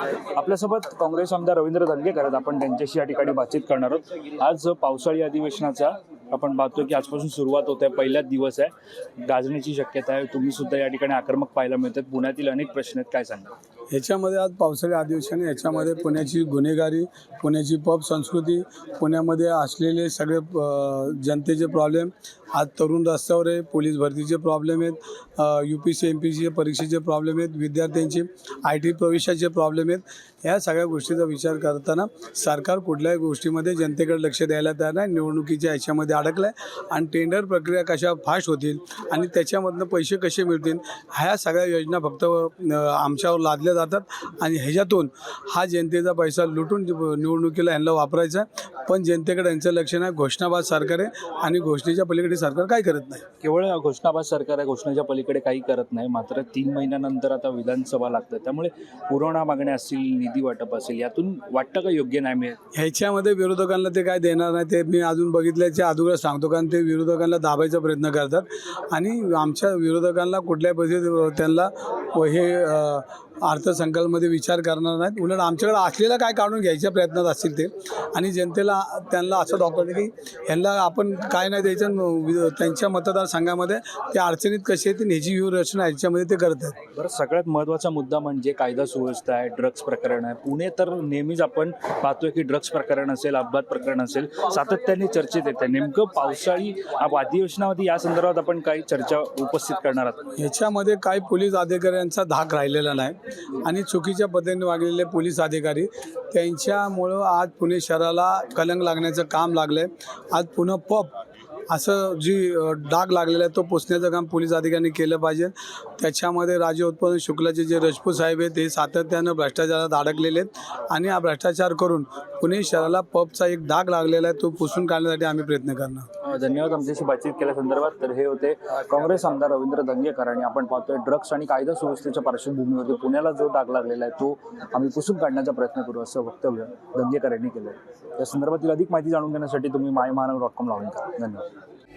आपल्यासोबत काँग्रेस आमदार रवींद्र दंगेकर आहेत. आपण त्यांच्याशी या ठिकाणी बातचीत करणार आहोत. आज पावसाळी अधिवेशनाचा आपण पाहतोय की आजपासून सुरुवात होत. आहे पहिलाच दिवस आहे. गाजण्याची शक्यता आहे. तुम्ही सुद्धा या ठिकाणी आक्रमक पाहायला मिळतात. पुण्यातील अनेक प्रश्न आहेत. काय सांगा ह्याच्यामध्ये आज पावसाळी अधिवेशन याच्यामध्ये पुण्याची गुन्हेगारी पुण्याची पब संस्कृती पुण्यामध्ये असलेले सगळे जनतेचे प्रॉब्लेम आज तरुण रस्त्यावर आहे पोलीस भरतीचे प्रॉब्लेम आहेत U P C M P C परीक्षेचे प्रॉब्लेम आहेत विद्यार्थ्यांचे आय टी प्रवेशाचे प्रॉब्लेम आहेत. ह्या सगळ्या गोष्टीचा विचार करताना सरकार कुठल्याही गोष्टीमध्ये जनतेकडे लक्ष द्यायला तयार नाही. निवडणुकीच्या ह्याच्यामध्ये अडकलं आहे आणि टेंडर प्रक्रिया कशा फास्ट होतील आणि त्याच्यामधनं पैसे कसे मिळतील ह्या सगळ्या योजना फक्त आमच्यावर लादल्या जातात आणि ह्याच्यातून हा जनतेचा पैसा लुटून निवडणुकीला यांना वापरायचा. पण जनतेकडे यांचं लक्ष नाही. घोषणाबाद सरकार आहे आणि घोषणेच्या पलीकडे सरकार काय करत नाही. केवळ घोषणाबाज सरकार आहे घोषणेच्या पलीकडे काही करत नाही. मात्र तीन महिन्यानंतर आता विधानसभा लागतं त्यामुळे पुरवणा मागण्या असतील निधी वाटप असेल यातून वाटतं का योग्य नाही मिळेल ह्याच्यामध्ये विरोधकांना ते काय देणार नाही ते मी अजून बघितल्याच्या अगोदर सांगतो कारण ते विरोधकांना दाबायचा प्रयत्न करतात. आणि आमच्या विरोधकांना कुठल्याही परिस्थितीत त्यांना हे अ, अर्थसंकल्पमध्ये विचार करणार नाहीत. उलट आमच्याकडे असलेलं काय काढून घ्यायच्या प्रयत्नात असतील ते. आणि जनतेला त्यांना असं दाखवतं की ह्यांना आपण काय नाही द्यायचं त्यांच्या मतदारसंघामध्ये त्या अडचणीत कशी येतील ह्याची व्यूहरचना ह्याच्यामध्ये ते करत आहेत बरं सगळ्यात महत्त्वाचा मुद्दा म्हणजे कायदा सुव्यवस्था आहे ड्रग्ज प्रकरण आहे. पुणे तर नेहमीच आपण पाहतोय की ड्रग्ज प्रकरण असेल अपघात प्रकरण असेल सातत्याने चर्चेत येते. नेमकं पावसाळी अधिवेशनामध्ये या संदर्भात आपण काही चर्चा उपस्थित करणार आहोत? ह्याच्यामध्ये काही पोलीस अधिकाऱ्यांचा धाक राहिलेला नाही. आणि चुकीच्या पद्धतीने वागलेले पोलीस अधिकारी त्यांच्यामुळं आज पुणे शहराला कलंक लागण्याचं काम लागलं आहे आज पुन्हा पप असं जी डाग लागलेला आहे तो पुसण्याचं काम पोलीस अधिकाऱ्यांनी केलं पाहिजे. त्याच्यामध्ये राज्य उत्पादन शुक्लाचे जे राजपूत साहेब आहेत ते सातत्यानं भ्रष्टाचारात अडकलेले आहेत. आणि हा भ्रष्टाचार करून पुणे शहराला पबचा एक डाग लागलेला आहे तो पुसून काढण्यासाठी आम्ही प्रयत्न करणार. धन्यवाद. आमच्याशी बातचीत केल्या संदर्भात तर हे होते काँग्रेस आमदार रवींद्र दंगेकर. आणि आपण पाहतोय ड्रग्स आणि कायदा सुव्यवस्थेच्या पार्श्वभूमीवरती पुण्याला जो डाग लागलेला आहे तो आम्ही पुसून काढण्याचा प्रयत्न करू असं वक्तव्य दंगेकर यांनी केलं या संदर्भातील अधिक माहिती जाणून घेण्यासाठी तुम्ही माय महानगर डॉट कॉम लावून करा धन्यवाद. nada.